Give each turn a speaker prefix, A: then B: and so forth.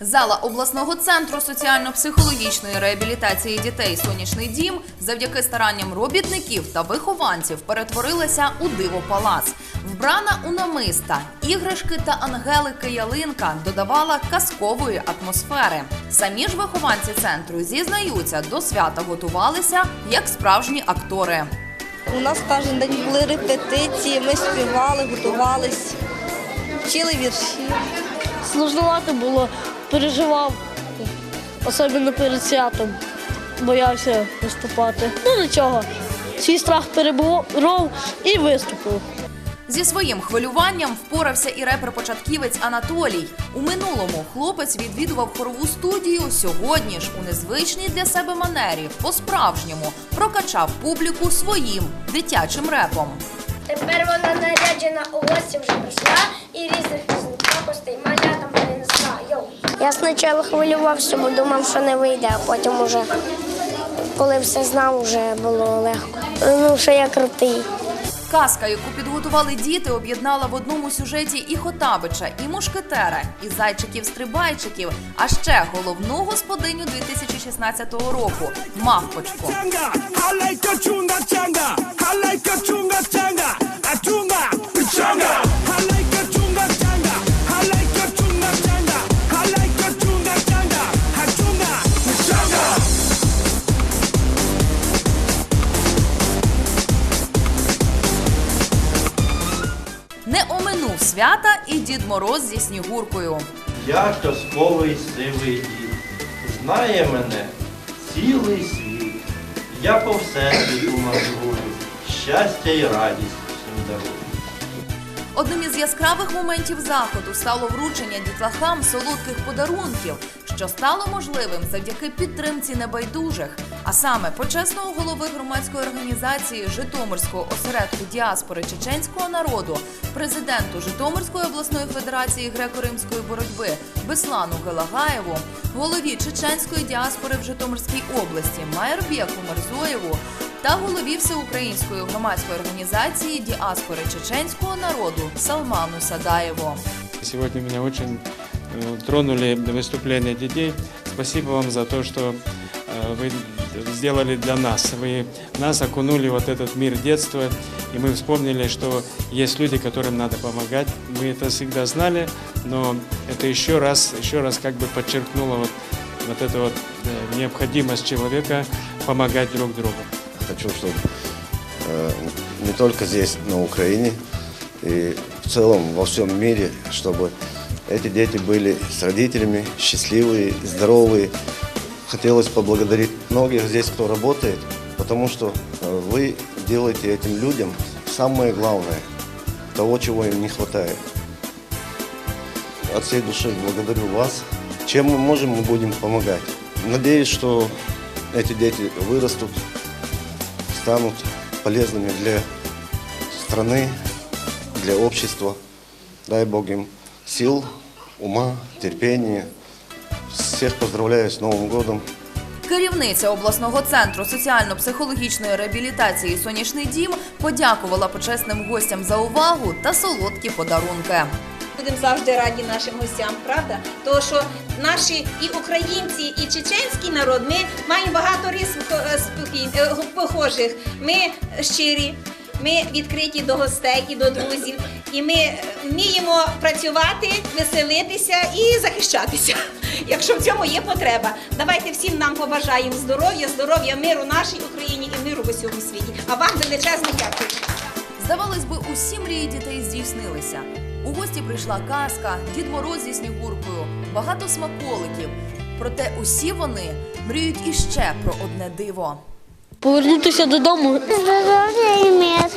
A: Зала обласного центру соціально-психологічної реабілітації дітей Сонячний дім завдяки старанням робітників та вихованців перетворилася у диво палац. Вбрана у намиста, іграшки та ангелики ялинка додавала казкової атмосфери. Самі ж вихованці центру зізнаються, до свята готувалися як справжні актори.
B: У нас кожен день були репетиції, ми співали, готувались, вчили вірші.
C: Сложновато було, переживав, особливо перед святом. Боявся виступати. Ну нічого. Свій страх переборов і виступив.
A: Зі своїм хвилюванням впорався і репер-початківець Анатолій. У минулому хлопець відвідував хорову студію. Сьогодні ж у незвичній для себе манері по-справжньому прокачав публіку своїм дитячим репом.
D: Тепер вона наряджена у гості вже прийшла і різних пісень малятам принесла. Я спочатку хвилювався, бо думав, що не вийде, а потім уже, коли все знав, вже було легко. Ну, що я крутий.
A: Казка, яку підготували діти, об'єднала в одному сюжеті і Хотабича, і мушкетера, і зайчиків-стрибайчиків, а ще головну господиню 2016 року мавпочку. Оминув свята і Дід Мороз зі Снігуркою.
E: Я казковий сивий дід. Знає мене цілий світ. Я по всесвіту мандрую, щастя і радість всім дарую.
A: Одним із яскравих моментів заходу стало вручення дітлахам солодких подарунків, що стало можливим завдяки підтримці небайдужих, а саме почесного голови громадської організації Житомирського осередку діаспори чеченського народу, президенту Житомирської обласної федерації греко-римської боротьби Беслану Гелагаєву, голові чеченської діаспори в Житомирській області Майербєку Мерзоєву та голові всеукраїнської громадської організації діаспори чеченського народу Салману Садаєву.
F: Сегодня меня очень э, тронули выступления детей. Спасибо вам за то, что э, вы сделали для нас. Вы нас окунули вот этот мир детства, и мы вспомнили, что есть люди, которым надо помогать. Мы это всегда знали, но это еще раз, еще раз как бы подчеркнуло вот, вот эту вот э, необходимость человека помогать друг другу.
G: Хочу, чтобы э, не только здесь, на Украине, и в целом во всем мире, чтобы эти дети были с родителями, счастливые, здоровые. Хотелось поблагодарить многих здесь, кто работает, потому что э, вы делаете этим людям самое главное, того, чего им не хватает. От всей души благодарю вас. Чем мы можем, мы будем помогать. Надеюсь, что эти дети вырастут станут полезными для страны, для общества. Дай Бог им сил, ума, терпения. Всех поздравляю с Новым годом.
A: Керівниця обласного центру соціально-психологічної реабілітації Сонячний дім подякувала почесним гостям за увагу та солодкі подарунки.
H: Будемо завжди раді нашим гостям, правда? Тому що наші і українці, і чеченський народ, ми маємо багато рис е, е, похожих. Ми щирі, ми відкриті до гостей і до друзів, і ми е, вміємо працювати, веселитися і захищатися, якщо в цьому є потреба. Давайте всім нам побажаємо здоров'я, здоров'я, миру нашій Україні і миру в усьому світі. А вам величезне дякую.
A: Здавалось би, усі мрії дітей здійснилися. У гості прийшла казка, Дід Мороз зі Снігуркою, багато смаколиків. Проте усі вони мріють іще про одне диво.
C: Повернутися додому
D: Здоров'я і мир.